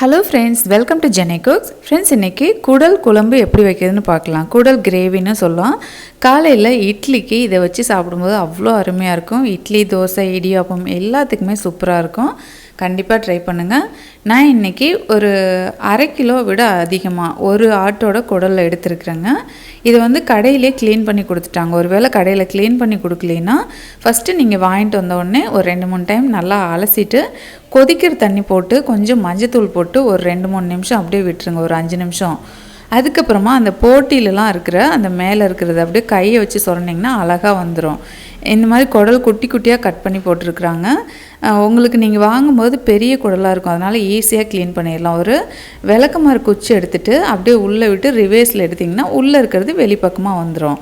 Hello friends welcome to Jenny cooks friends இன்றைக்கி குடல் குழம்பு எப்படி வைக்கிறதுன்னு பார்க்கலாம். குடல் கிரேவின்னு சொல்லலாம். காலையில் இட்லிக்கு இதை வச்சு சாப்பிடும்போது அவ்வளோ அருமையாக இருக்கும். இட்லி தோசை இடியாப்பம் எல்லாத்துக்குமே சூப்பராக இருக்கும். கண்டிப்பாக ட்ரை பண்ணுங்கள் நான் இன்றைக்கி ஒரு அரை கிலோ விட அதிகமாக ஒரு ஆட்டோட குடலில் எடுத்துருக்குறேங்க. இது வந்து கடையிலே க்ளீன் பண்ணி கொடுத்துட்டாங்க. ஒருவேளை கடையில் க்ளீன் பண்ணி கொடுக்கலனா ஃபஸ்ட்டு நீங்கள் வாங்கிட்டு வந்தோடனே ஒரு ரெண்டு மூணு டைம் நல்லா அலசிட்டு கொதிக்கிற தண்ணி போட்டு கொஞ்சம் மஞ்சத்தூள் போட்டு ஒரு ரெண்டு மூணு நிமிஷம் அப்படியே விட்டுருங்க. ஒரு அஞ்சு நிமிஷம். அதுக்கப்புறமா அந்த போட்டிலலாம் இருக்கிற அந்த மேலே இருக்கிறத அப்படியே கையை வச்சு சொன்னிங்கன்னா அழகாக வந்துடும் இந்த மாதிரி குடல் குட்டி குட்டியாக கட் பண்ணி போட்டிருக்குறாங்க. உங்களுக்கு நீங்கள் வாங்கும்போது பெரிய குடலாக இருக்கும். அதனால் ஈஸியாக க்ளீன் பண்ணிடலாம். ஒரு விளக்கமாறு குச்சி எடுத்துகிட்டு அப்படியே உள்ளே விட்டு ரிவேர்ஸில் எடுத்திங்கன்னா உள்ளே இருக்கிறது வெளிப்பக்கமாக வந்துடும்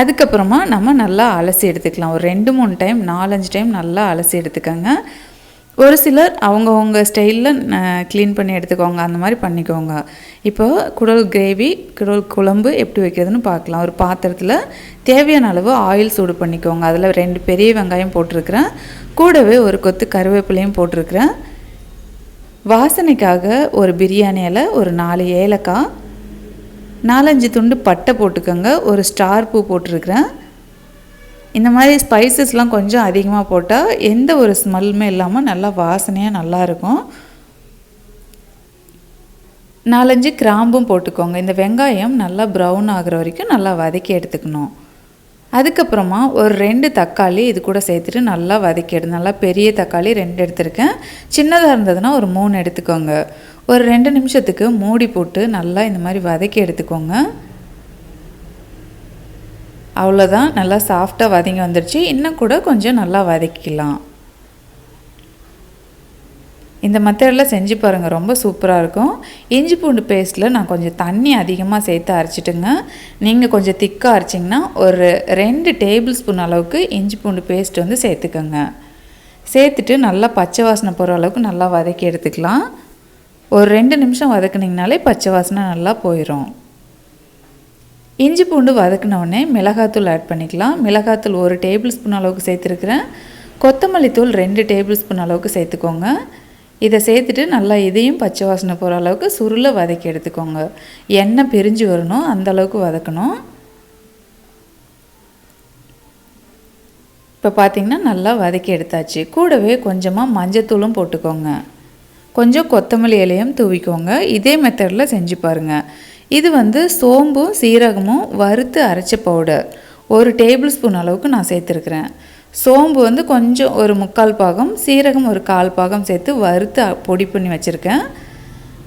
அதுக்கப்புறமா நம்ம நல்லா அலசி எடுத்துக்கலாம். ஒரு ரெண்டு மூணு டைம் நாலஞ்சு டைம் நல்லா அலசி எடுத்துக்கோங்க. ஒரு சிலர் அவங்கவுங்க ஸ்டைலில் க்ளீன் பண்ணி எடுத்துக்கோங்க. அந்த மாதிரி பண்ணிக்கோங்க. இப்போ குடல் கிரேவி குடல் குழம்பு எப்படி வைக்கிறதுன்னு பார்க்கலாம். ஒரு பாத்திரத்தில் தேவையான அளவு ஆயில் சூடு பண்ணிக்கோங்க. அதில் ரெண்டு பெரிய வெங்காயம் போட்டிருக்கிறேன். கூடவே ஒரு கொத்து கருவேப்பிலையும் போட்டிருக்கிறேன். வாசனைக்காக ஒரு பிரியாணியில் ஒரு நாலு ஏலக்காய் நாலஞ்சு துண்டு பட்டை போட்டுக்கோங்க. ஒரு ஸ்டார் பூ போட்டிருக்கிறேன். இந்த மாதிரி ஸ்பைசஸ்லாம் கொஞ்சம் அதிகமாக போட்டால் எந்த ஒரு ஸ்மெல்லுமே இல்லாமல் நல்லா வாசனையாக நல்லாயிருக்கும் நாலஞ்சு கிராம்பும் போட்டுக்கோங்க. இந்த வெங்காயம் நல்லா ப்ரௌன் ஆகிற வரைக்கும் நல்லா வதக்கி எடுத்துக்கணும். அதுக்கப்புறமா ஒரு ரெண்டு தக்காளி இது கூட சேர்த்துட்டு நல்லா வதக்கி எடு நல்லா பெரிய தக்காளி ரெண்டு எடுத்திருக்கேன். சின்னதாக இருந்ததுன்னா ஒரு மூணு எடுத்துக்கோங்க. ஒரு ரெண்டு நிமிஷத்துக்கு மூடி போட்டு நல்லா இந்த மாதிரி வதக்கி எடுத்துக்கோங்க. அவ்வளோதான் நல்லா சாஃப்டாக வதங்கி வந்துடுச்சு இன்னும் கூட கொஞ்சம் நல்லா வதக்கிக்கலாம் இந்த மெத்தடில் செஞ்சு பாருங்கள் ரொம்ப சூப்பராக இருக்கும். இஞ்சி பூண்டு பேஸ்ட்டில் நான் கொஞ்சம் தண்ணி அதிகமாக சேர்த்து அரைச்சிட்டுங்க. நீங்கள் கொஞ்சம் திக்காக அரைச்சிங்கன்னா ஒரு ரெண்டு டேபிள் ஸ்பூன் அளவுக்கு இஞ்சி பூண்டு பேஸ்ட் வந்து சேர்த்துக்கோங்க. சேர்த்துட்டு நல்லா பச்சை வாசனை போகிற அளவுக்கு நல்லா வதக்கி எடுத்துக்கலாம். ஒரு ரெண்டு நிமிஷம் வதக்குனிங்கனாலே பச்சை வாசனை நல்லா போயிடும் இஞ்சி பூண்டு வதக்கினோடனே மிளகாத்தூள் ஆட் பண்ணிக்கலாம். மிளகாத்தூள் ஒரு டேபிள் ஸ்பூன் அளவுக்கு சேர்த்துருக்குறேன். கொத்தமல்லி தூள் ரெண்டு டேபிள் ஸ்பூன் அளவுக்கு சேர்த்துக்கோங்க. இதை சேர்த்துட்டு நல்லா இதையும் பச்சை வாசனை போகிற அளவுக்கு சுருளை வதக்கி எடுத்துக்கோங்க. எண்ணெய் பிரிஞ்சு வரணும். அந்த அளவுக்கு வதக்கணும். இப்போ பார்த்திங்கன்னா நல்லா வதக்கி எடுத்தாச்சு. கூடவே கொஞ்சமாக மஞ்சத்தூளும் போட்டுக்கோங்க. கொஞ்சம் கொத்தமல்லி இலையும் தூவிக்கோங்க. இதே மெத்தடில் செஞ்சு பாருங்கள் இது வந்து சோம்பும் சீரகமும் வறுத்து அரைச்ச பவுடர் ஒரு டேபிள் ஸ்பூன் அளவுக்கு நான் சேர்த்துருக்குறேன். சோம்பு வந்து கொஞ்சம் ஒரு முக்கால் பாகம் சீரகம் ஒரு கால் பாகம் சேர்த்து வறுத்து பொடி பண்ணி வச்சுருக்கேன்.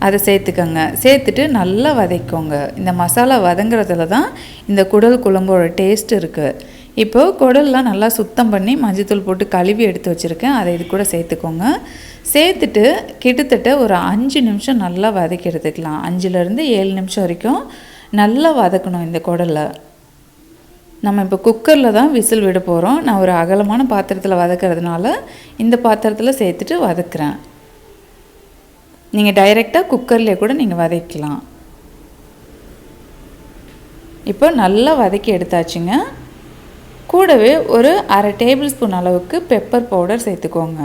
அதை சேர்த்துக்கோங்க. சேர்த்துட்டு நல்லா வதக்கோங்க இந்த மசாலா வதங்குறதுல தான் இந்த குடல் குழம்போட டேஸ்ட் இருக்குது இப்போது குடல்லாம் நல்லா சுத்தம் பண்ணி மஞ்சத்தூள் போட்டு கழுவி எடுத்து வச்சுருக்கேன். அதை இது கூட சேர்த்துக்கோங்க. சேர்த்துட்டு கிட்டத்தட்ட ஒரு அஞ்சு நிமிஷம் நல்லா வதக்கி எடுத்துக்கலாம். அஞ்சுலேருந்து ஏழு நிமிஷம் வரைக்கும் நல்லா வதக்கணும் இந்த குடலை நம்ம இப்போ குக்கரில் தான் விசில் விட போகிறோம் நான் ஒரு அகலமான பாத்திரத்தில் வதக்கிறதுனால இந்த பாத்திரத்தில் சேர்த்துட்டு வதக்குறேன். நீங்கள் டைரெக்டாக குக்கர்லேயே கூட நீங்கள் வதக்கலாம். இப்போ நல்லா வதக்கி எடுத்தாச்சுங்க. கூடவே ஒரு அரை டேபிள் ஸ்பூன் அளவுக்கு பெப்பர் பவுடர் சேர்த்துக்கோங்க.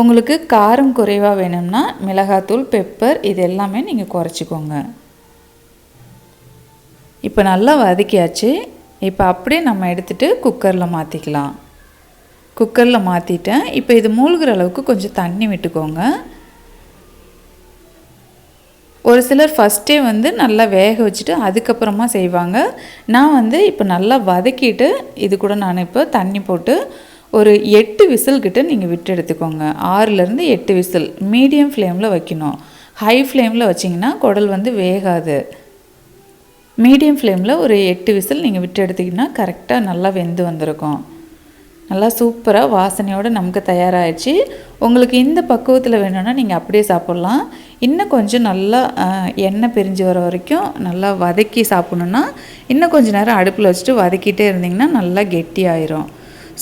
உங்களுக்கு காரம் குறைவாக வேணும்னா மிளகாத்தூள் பெப்பர் இது எல்லாமே நீங்கள் குறைச்சிக்கோங்க. இப்போ நல்லா வதக்கியாச்சு. இப்போ அப்படியே நம்ம எடுத்துகிட்டு குக்கரில் மாற்றிக்கலாம் குக்கரில் மாற்றிட்டேன் இப்போ இது மூழ்கிற அளவுக்கு கொஞ்சம் தண்ணி விட்டுக்கோங்க. ஒரு சிலர் ஃபஸ்ட்டே வந்து நல்லா வேக வச்சுட்டு அதுக்கப்புறமா செய்வாங்க. நான் வந்து இப்போ நல்லா வதக்கிட்டு இது கூட நான் இப்போ தண்ணி போட்டு ஒரு எட்டு விசில் கிட்ட நீங்கள் விட்டு எடுத்துக்கோங்க. ஆறுலேருந்து எட்டு விசில். மீடியம் ஃப்ளேமில் வைக்கணும். ஹை ஃப்ளேமில் வச்சிங்கன்னா குடல் வந்து வேகாது. மீடியம் ஃப்ளேமில் ஒரு எட்டு விசில் நீங்கள் விட்டு எடுத்திங்கன்னா கரெக்டாக நல்லா வெந்து வந்திருக்கும். நல்லா சூப்பராக வாசனையோடு நமக்கு தயாராகிடுச்சு உங்களுக்கு இந்த பக்குவத்தில் வேணும்னா நீங்கள் அப்படியே சாப்பிட்லாம். இன்னும் கொஞ்சம் நல்லா எண்ணெய் பிரிஞ்சு வர வரைக்கும் நல்லா வதக்கி சாப்பிட்ணுன்னா இன்னும் கொஞ்சம் நேரம் அடுப்பில் வச்சுட்டு வதக்கிட்டே இருந்திங்கன்னா நல்லா கெட்டி ஆயிரும்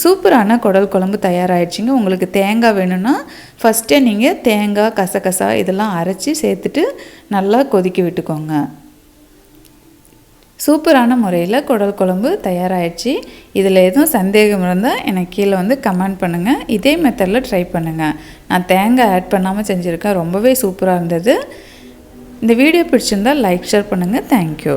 சூப்பரான குடல் குழம்பு தயாராகிடுச்சிங்க உங்களுக்கு தேங்காய் வேணும்னா ஃபஸ்ட்டே நீங்கள் தேங்காய் கசகசா இதெல்லாம் அரைச்சி சேர்த்துட்டு நல்லா கொதிக்க விட்டுக்கோங்க. சூப்பரான முறையில் குடல் குழம்பு தயாராகிடுச்சு இதில் எதுவும் சந்தேகம் இருந்தால் எனக்கு கீழே வந்து கமெண்ட் பண்ணுங்கள் இதே மெத்தடில் ட்ரை பண்ணுங்கள் நான் தேங்காய் ஆட் பண்ணாமல் செஞ்சுருக்கேன். ரொம்பவே சூப்பராக இருந்தது. இந்த வீடியோ பிடிச்சிருந்தால் லைக் ஷேர் பண்ணுங்கள் தேங்க்யூ